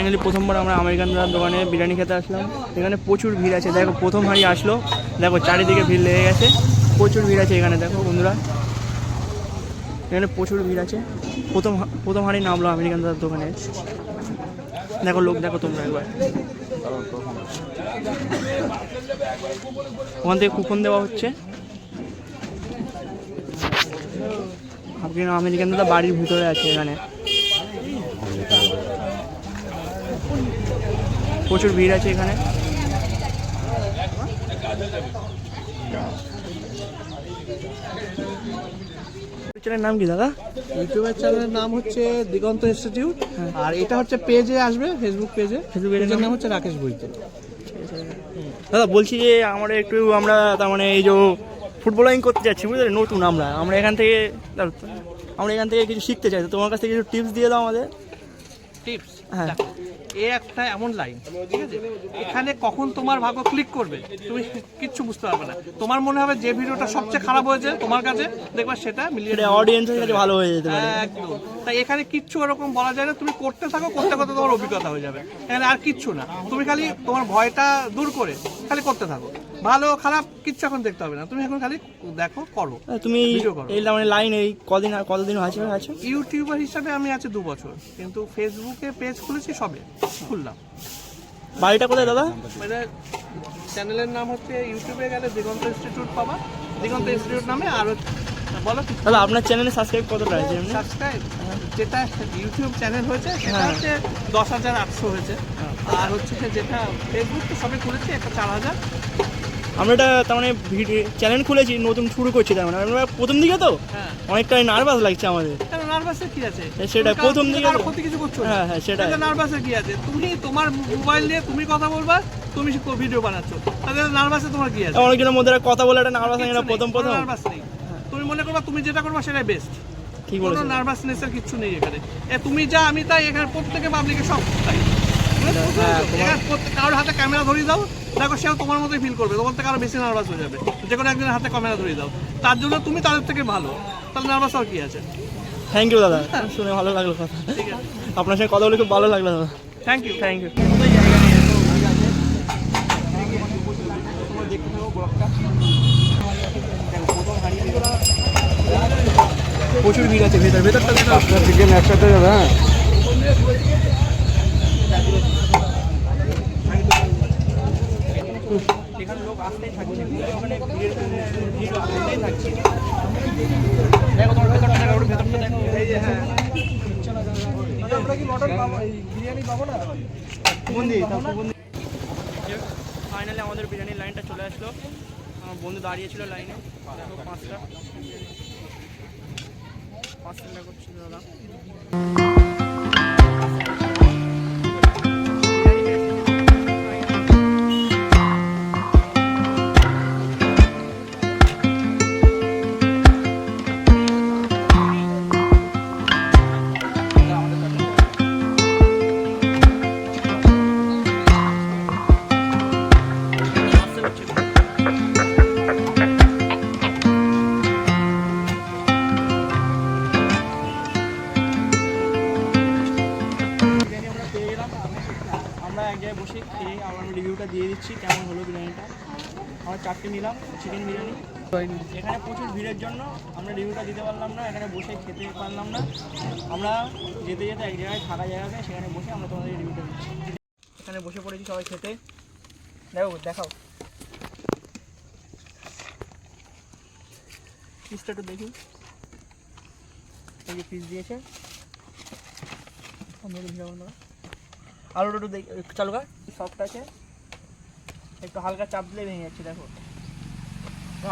Finally প্রথমবার আমরা American দোকানে বিরিয়ানি খেতে আসলাম। এখানে প্রচুর ভিড় আছে। দেখো, প্রথম হাঁড়ি আসলো। দেখো, চারিদিকে ভিড় লেগে গেছে। প্রচুর ভিড় আছে এখানে, দেখো বন্ধুরা। এখানে প্রচুর ভিড় আছে। প্রথম প্রথম হাঁড়ি নামলো আমেরিকান দাদার দোকানে। দেখো, লোক, দেখো তোমরা একবার। ওখান থেকে কুপন দেওয়া হচ্ছে। আপনি আমেরিকান দাদা বাড়ির ভিতরে আছে এখানে। প্রচুর ভিড় আছে এখানে। চ্যানেলের নাম কি দাদা? ইউটিউবের চ্যানেলের নাম হচ্ছে দিগন্ত ইনস্টিটিউট আর এটা হচ্ছে পেজে আসবে ফেসবুক পেজে ফেসবুক পেজের নাম? হচ্ছে রাকেশ বইতে। দাদা বলছি যে আমরা একটু আমরা তার মানে এই যে ফুটবলিং করতে যাচ্ছি বুঝলে? নতুন আমরা। আমরা এখান থেকে আমরা এখান থেকে কিছু শিখতে চাই। তো তোমার কাছ থেকে কিছু টিপস দিয়ে দাও আমাদের। টিপস হ্যাঁ। এ একটা এমন লাইন ঠিক আছে? এখানে কখন তোমার ভাগ্য ক্লিক করবে তুমি কিচ্ছু বুঝতে পারবে না। তোমার মনে হবে যে ভিডিওটা সবচেয়ে খারাপ হয়েছে তোমার কাছে দেখবা সেটা মিলিয়ে অডিয়েন্সের কাছে ভালো হয়ে যেতে পারে। একদম। তাই এখানে কিচ্ছু ওরকম বলা যায় না তুমি করতে থাকো করতে করতে তোমার অভিজ্ঞতা হয়ে যাবে। এখানে আর কিচ্ছু না। তুমি খালি তোমার ভয়টা দূর করে খালি করতে থাকো। ভালো খারাপ কিচ্ছু এখন দেখতে হবে না। তুমি এখন খালি দেখো করো। তুমি। এই মানে লাইন এই কদিন কতদিন আছে আছো ইউটিউবার হিসাবে আমি আছি দু বছর কিন্তু ফেসবুকে পেজ খুলেছি সবে খুললাম। বাড়িটা কোথায় দাদা? মানে চ্যানেলের নাম হচ্ছে ইউটিউবে গেলে দিগন্ত ইনস্টিটিউট পাবা। দিগন্ত ইনস্টিটিউট নামে আর হচ্ছে- বলো দাদা আপনার চ্যানেলে সাবস্ক্রাইব কতটা আছে সাবস্ক্রাইব যেটা ইউটিউব চ্যানেল হয়েছে সেটা হ্যাঁ। হচ্ছে দশ হাজার আটশো হয়েছে। আর হচ্ছে যেটা ফেসবুক তো সবে খুলেছি একটা চার হাজার। আমরা এটা তার মানে ভিডিও চ্যানেল খুলেছি নতুন শুরু করছি তার মানে। আমরা প্রথম দিকে তো? হ্যাঁ। অনেকটাই নার্ভাস লাগছে আমাদের। নার্ভাসের কি আছে? তুমি প্রথম দিকে ক্ষতি কিছু করছ? হ্যাঁ, হ্যাঁ, সেটাই। নার্ভাসের কি আছে? তুমি তোমার মোবাইল নিয়ে তুমি কথা বলবা তুমি ভিডিও বানাচ্ছো। তাহলে নার্ভাসে তোমার কি আছে? অনেকজনের মধ্যে কথা বলে একটা নার্ভাস নেই, প্রথম প্রথম। নার্ভাস নেই। তুমি মনে করবা তুমি যেটা করবা সেটাই বেস্ট ঠিক বলেছ? নার্ভাসনেসের কিছু নেই এখানে। তুমি যা আমি তাই এখানে প্রত্যেকে পাবলিকে সব তাই। হ্যাঁ, কারোর হাতে ক্যামেরা ধরিয়ে দাও দেখো সেও তোমার মতোই ফিল করবে। তোমার থেকে আরও বেশি নার্ভাস হয়ে যাবে। যে কোনো একজনের হাতে ক্যামেরা ধরিয়ে দাও। তার জন্য তুমি তাদের থেকে ভালো। তাহলে নার্ভাস আর কি আছে? থ্যাংক ইউ দাদা। শুনে ভালো লাগল কথা। ঠিক আছে। আপনার সঙ্গে কথা বলে খুব ভালো লাগল দাদা। থ্যাংক ইউ থ্যাংক ইউ প্রচুর ভিড় আছে ভেতর ভেতরটা ভেতর একসাথে যাবে হ্যাঁ এখানে লোক আসতেই থাকছে ওখানে ভিড়ের ভিড় আসতেই থাকছে দেখো তোমার ভেতরটা দেখো ওর ভেতরটা দেখো এই যে হ্যাঁ আমরা কি মটন পাবো বিরিয়ানি পাবো না? বন্দি বন্দি ফাইনালি আমাদের বিরিয়ানির লাইনটা চলে আসলো। আমার বন্ধু দাঁড়িয়েছিল লাইনে দেখো পাঁচটা। পাঁচটা করছিল দাদা। এক জায়গায় বসে খেয়ে আমরা রিভিউটা দিয়ে দিচ্ছি, কেমন হলো বিরিয়ানিটা। আমরা চারটে নিলাম চিকেন বিরিয়ানি। এখানে প্রচুর ভিড়ের জন্য আমরা রিভিউটা দিতে পারলাম না, এখানে বসে খেতে পারলাম না। আমরা যেতে যেতে এক জায়গায় থাকা জায়গাতে সেখানে বসে আমরা তোমাদের রিভিউটা দিচ্ছি। এখানে বসে পড়েছি সবাই খেতে। দেখো, দেখাও। পিসটা একটু দেখি। এই যে পিস দিয়েছে। ভিড় না। আলুটা একটু চালু কর সফট আছে। একটু হালকা চাপ দিলে ভেঙে যাচ্ছে, দেখো।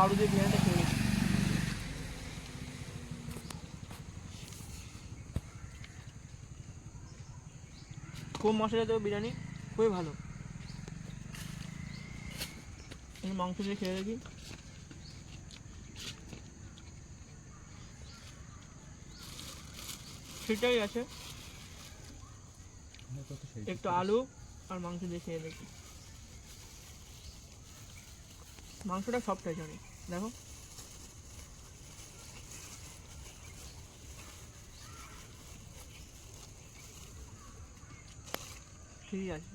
আলু দিয়ে বিরিয়ানিটা খেয়ে নিচ্ছি খুব মশলা দেবো বিরিয়ানি, খুবই ভালো। মাংস দিয়ে খেয়ে দেখি। ঠিকঠাকই আছে। একটু আলু আর মাংস দিয়ে খেয়ে দেখি। মাংসটা সফট আছে অনেক দেখো। ঠিক আছে।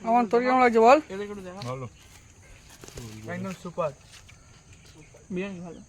আমার তোর কেমন লাগছে বল? এদের একটু দেখা। ভালো। একদম সুপার। বিরিয়ানি ভালো।